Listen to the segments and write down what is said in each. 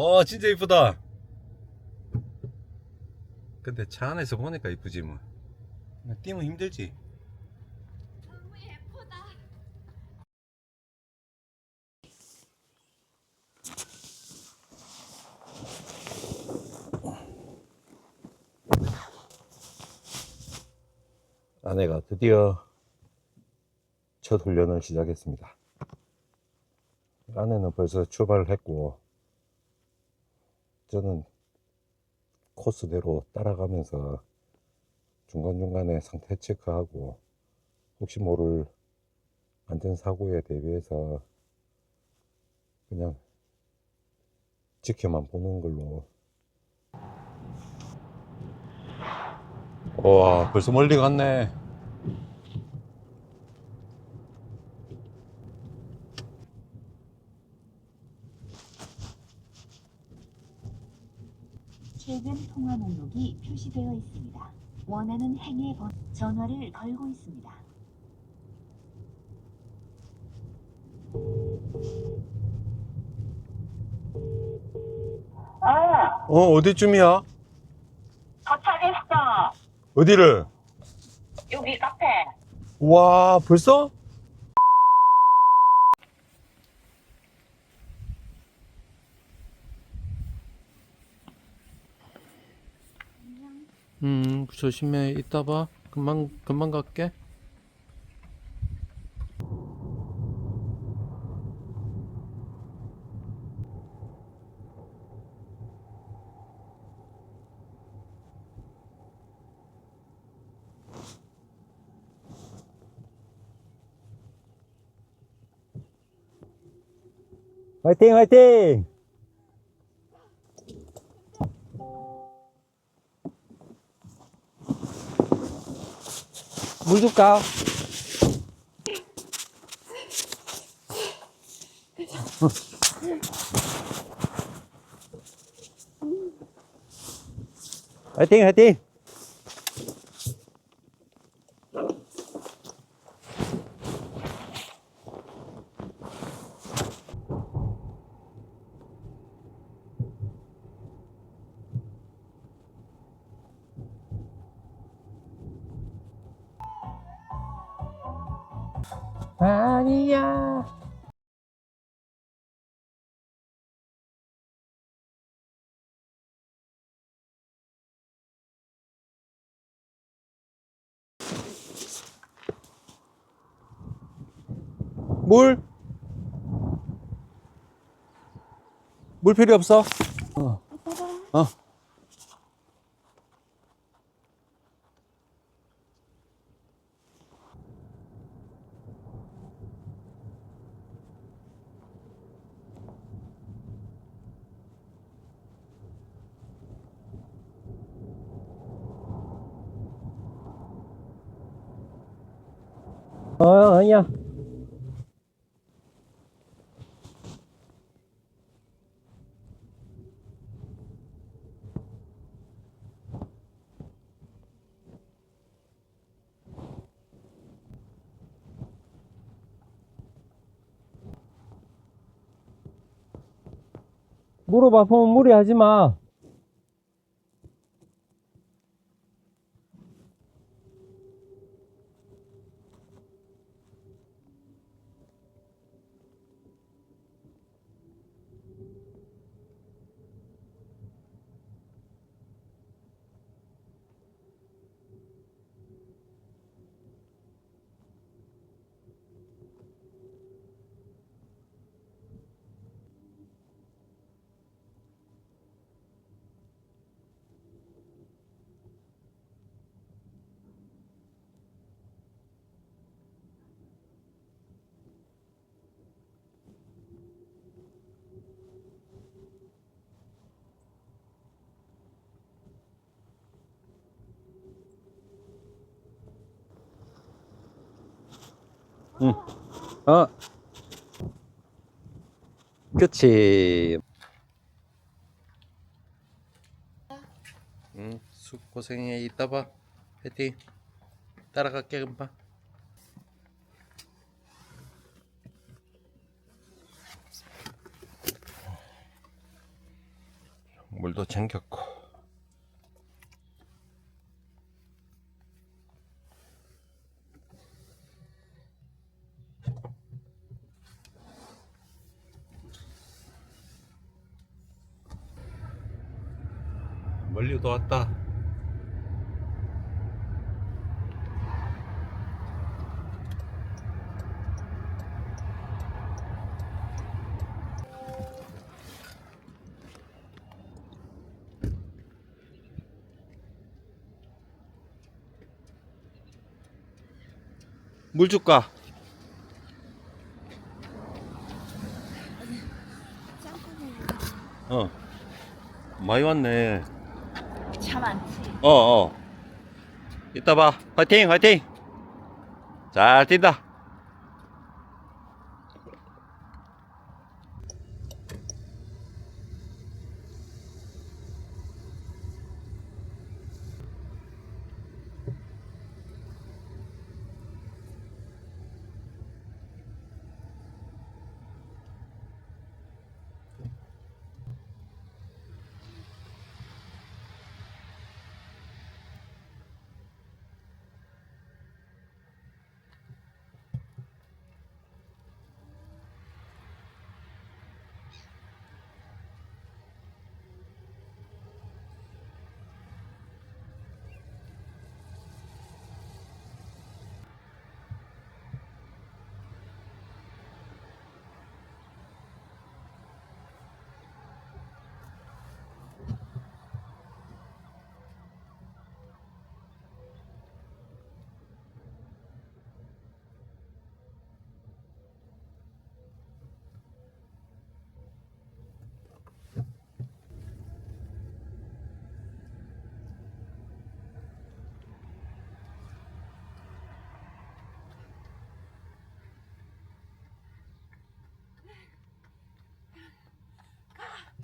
어 진짜 이쁘다 근데 차 안에서 보니까 이쁘지 뭐 뛰면 힘들지 너무 예쁘다. 아내가 드디어 첫 훈련을 시작했습니다. 아내는 벌써 출발을 했고, 저는 코스대로 따라가면서 중간중간에 상태 체크하고, 혹시 모를 안전사고에 대비해서 그냥 지켜만 보는 걸로. 와, 벌써 멀리 갔네. 최근 통화 목록이 표시되어 있습니다. 원하는 행의 번 전화를 걸고 있습니다. 어, 어, 어디쯤이야? 도착했어. 어디를? 여기 카페. 와, 벌써? 음, 조심해. 이따 봐. 금방, 금방 갈게. 화이팅, 화이팅! 물 줄까? 화이팅, 화이팅! 물? 물 필요 없어? 어. 어. 어, 아니야. 물어봐, 보면 무리하지 마. 응. 어. 그치. 응, 수 고생해. 이따 봐. 파이팅. 따라갈게, 금방. 물도 챙겼고 멀리도 왔다 물 줄까? 어 많이 왔네 차 많지. 어, 어. 이따 봐. 화이팅, 화이팅. 잘 뛴다.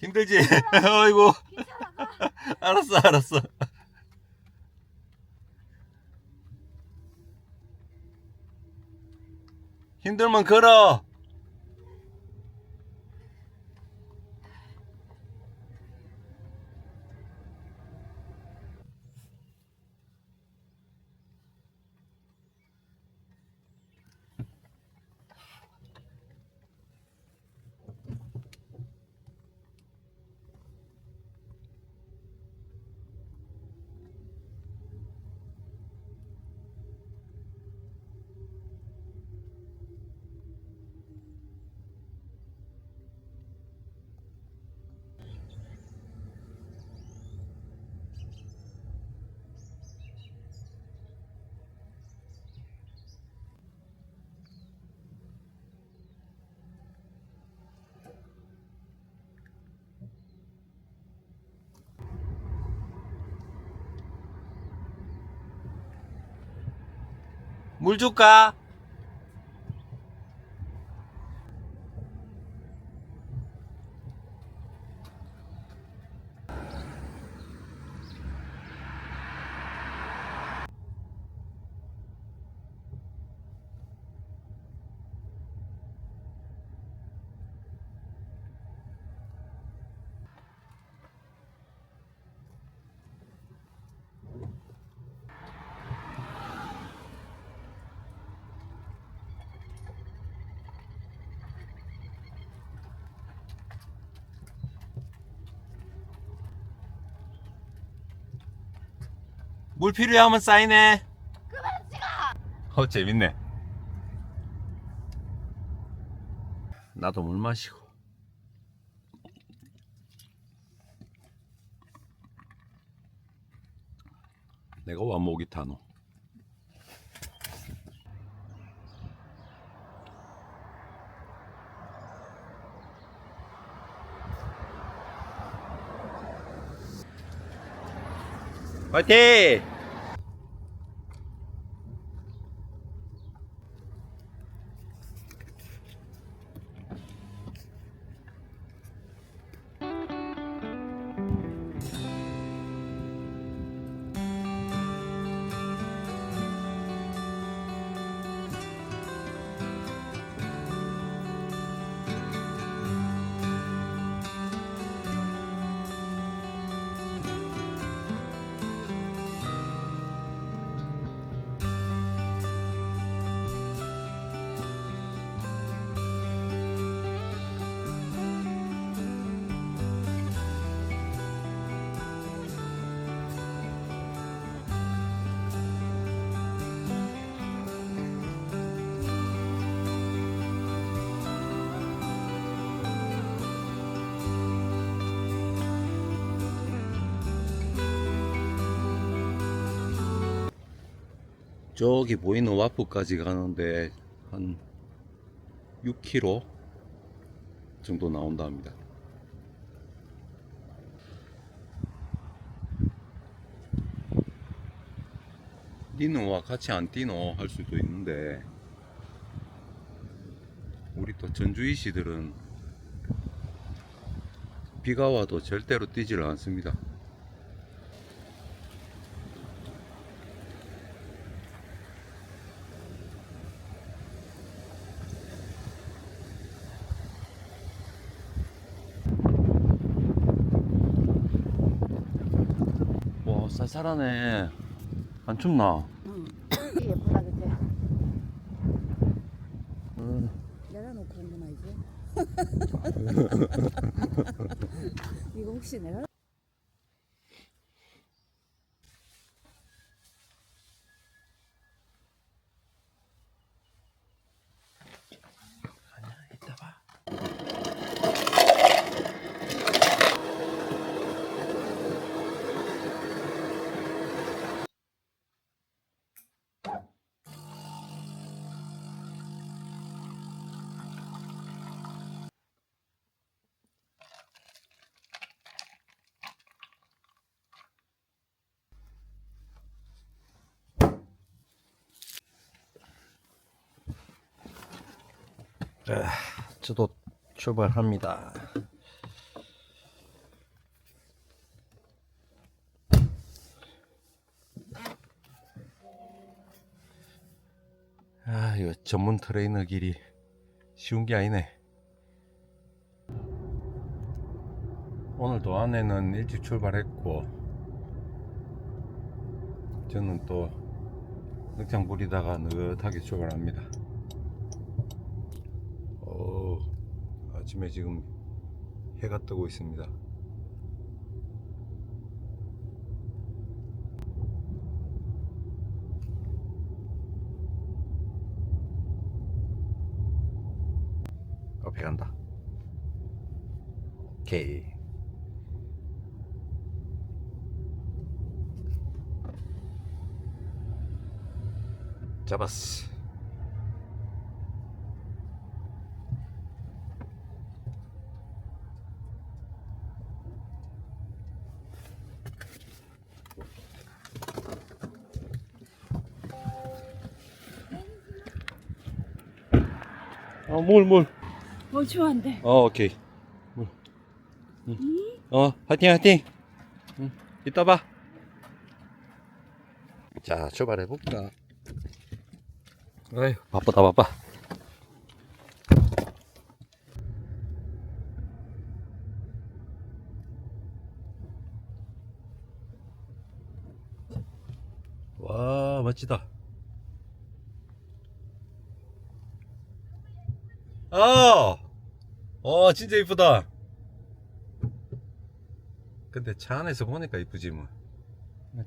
힘들지? 어이구. 알았어, 알았어. 힘들면 걸어. 물 줄까? 물 필요하면 사인해. 그만 찍어. 어, 재밌네. 나도 물 마시고. 내가 와 목이 타노. 화이팅! 저기 보이는 와프까지 가는데 한 6km 정도 나온다 합니다. 니는 와 같이 안 뛰노 할 수도 있는데 우리 또 전주이시들은 비가 와도 절대로 뛰지를 않습니다. 와 쌀쌀하네 안 춥나? 예쁘다 그치? 음. 내가 놓고 온건 아니지? 이거 혹시 내가 저도 출발합니다. 아, 이거 전문 트레이너 길이 쉬운 게 아니네. 오늘도 아내는 일찍 출발했고, 저는 또 늑장 부리다가 느긋하게 출발합니다. 오, 아침에 지금 해가 뜨고 있습니다. 앞에 간다. 오케이. 잡았어. 어, 물, 물. 어 좋아한대 어, 오케이. 물. 응. 어, 화이팅, 화이팅. 응. 이따 봐. 자, 출발해 볼까. 아휴, 바쁘다, 바빠. 와, 멋지다. 아! 어, 진짜 이쁘다. 근데 차 안에서 보니까 이쁘지 뭐.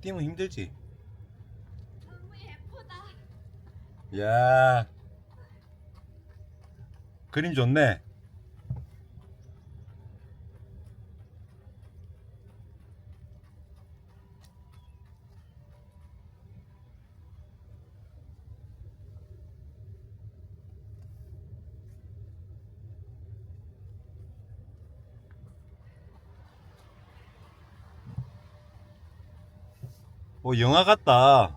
뛰면 힘들지. 너무 예쁘다 야. 그림 좋네. 오, 영화 같다.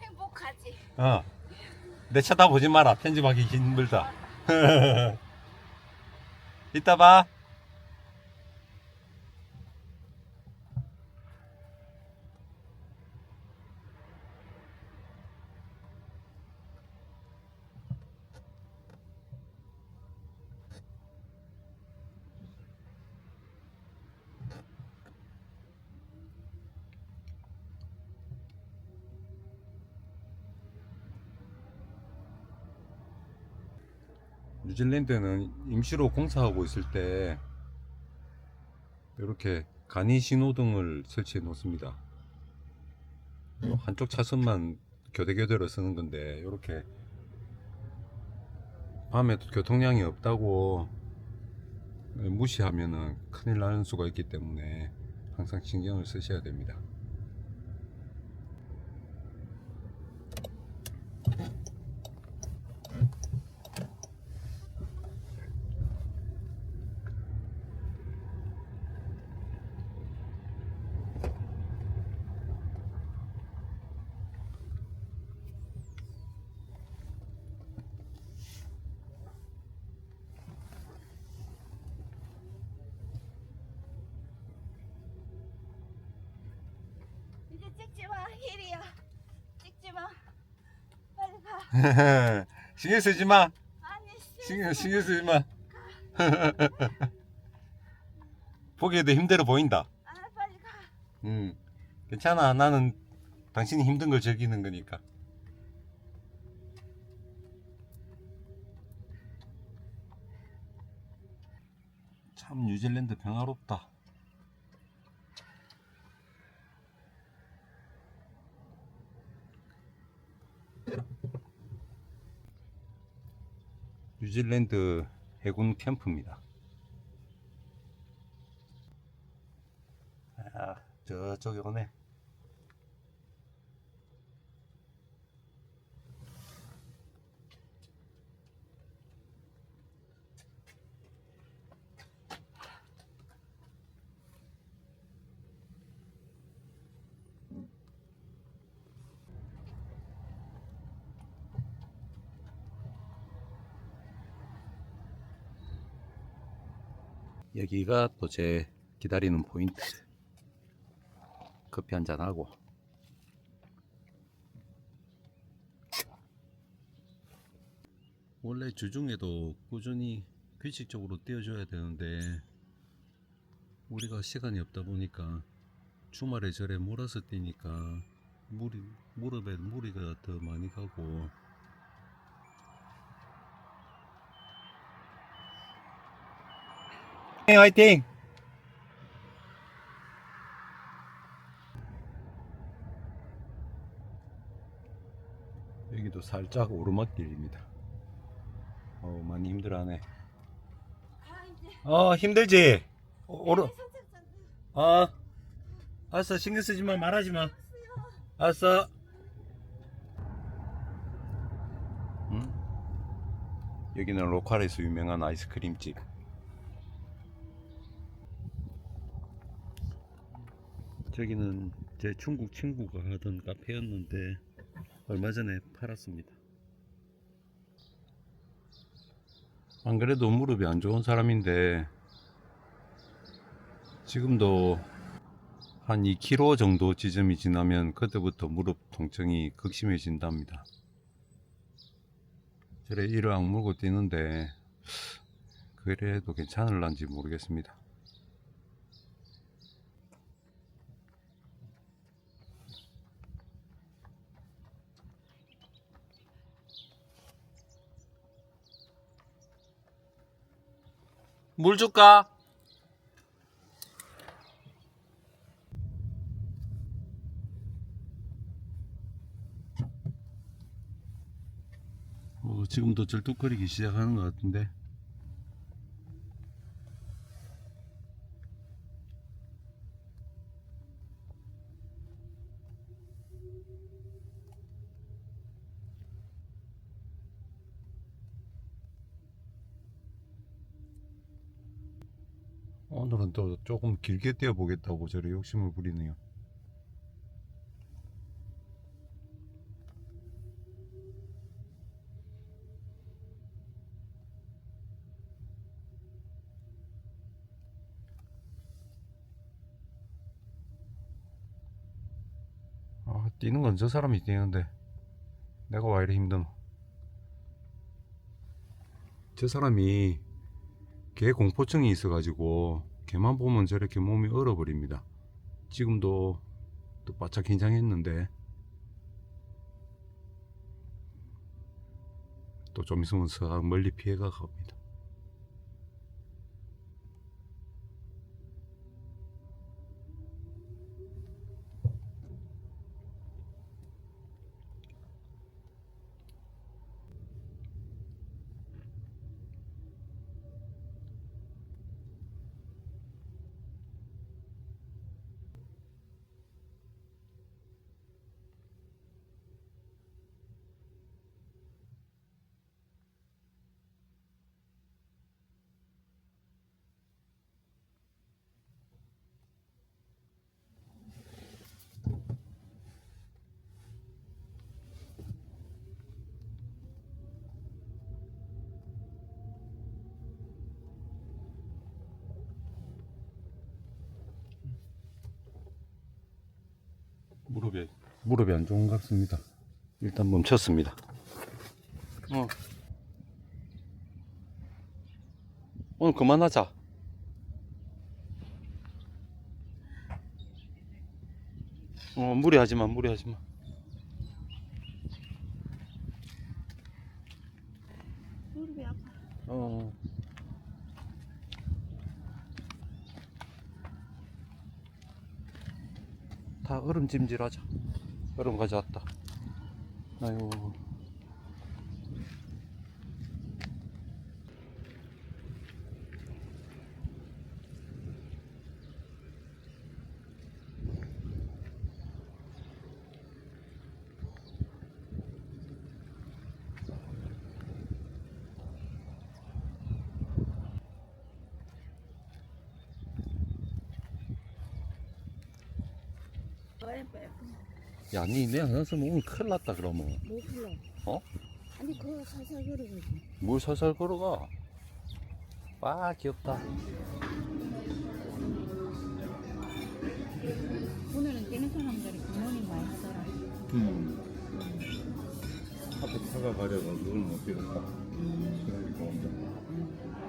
행복하지 어. 내 쳐다보지 마라. 편집하기 힘들다. 이따 봐. 뉴질랜드는 임시로 공사하고 있을 때 이렇게 간이 신호등을 설치해 놓습니다. 한쪽 차선만 교대교대로 쓰는 건데 이렇게 밤에 교통량이 없다고 무시하면은 큰일 나는 수가 있기 때문에 항상 신경을 쓰셔야 됩니다. 이제 찍지 마, 힐이야. 찍지 마. 빨리 가. 신경 쓰지 마. 신경 신경 쓰지 마. 보기에도 힘들어 보인다. 아, 빨리 가. 음, 괜찮아. 나는 당신이 힘든 걸 즐기는 거니까. 참 뉴질랜드 평화롭다. 뉴질랜드 해군 캠프입니다. 아, 저쪽에 오네. 여기가 또 제 기다리는 포인트. 커피 한잔 하고. 원래 주중에도 꾸준히 규칙적으로 뛰어줘야 되는데 우리가 시간이 없다 보니까 주말에 절에 몰아서 뛰니까 무릎에 무리가 더 많이 가고 화이팅! 여기도 살짝 오르막길입니다. 어 많이 이제. 어 힘들지? 오- 오르 어 알았어 신경 쓰지 마 말하지 마. 알았어. 응? 여기는 로컬에서 유명한 아이스크림집. 저기는 제 중국 친구가 하던 카페였는데 얼마 전에 팔았습니다. 안 그래도 무릎이 안 좋은 사람인데 지금도 한 2km 정도 지점이 지나면 그때부터 무릎 통증이 극심해진답니다. 저래 이를 악물고 뛰는데 그래도 괜찮을란지 모르겠습니다. 물 줄까? 어, 지금도 절뚝거리기 시작하는 것 같은데. 또 조금 길게 뛰어보겠다고 저를 욕심을 부리네요. 아, 뛰는 건 저 사람이 뛰는데 내가 왜 이리 힘드노? 저 사람이 개 공포증이 있어가지고 개만 보면 저렇게 몸이 얼어버립니다. 지금도 또 바짝 긴장했는데 또 좀 있으면 서 멀리 피해가 갑니다. 무릎이 안 좋은 것 같습니다. 일단 멈췄습니다. 어. 오늘 그만하자. 어, 무리하지 마, 무리하지 마. 무릎이 아파. 어. 다 얼음 찜질하자. 얼음 가져왔다. 아이고. 야, 니 내가 나서면 오늘 큰일 났다, 그러면. 뭐 불러? 어? 아니 그거 살살 걸어가지. 뭘 살살 걸어가? 아, 귀엽다. 오늘은 뛰는 사람들이 굿모닝 많이 하더라. 음. 앞에 차가 가려서 눈을 못 뜨겠다. 그러니까 혼자.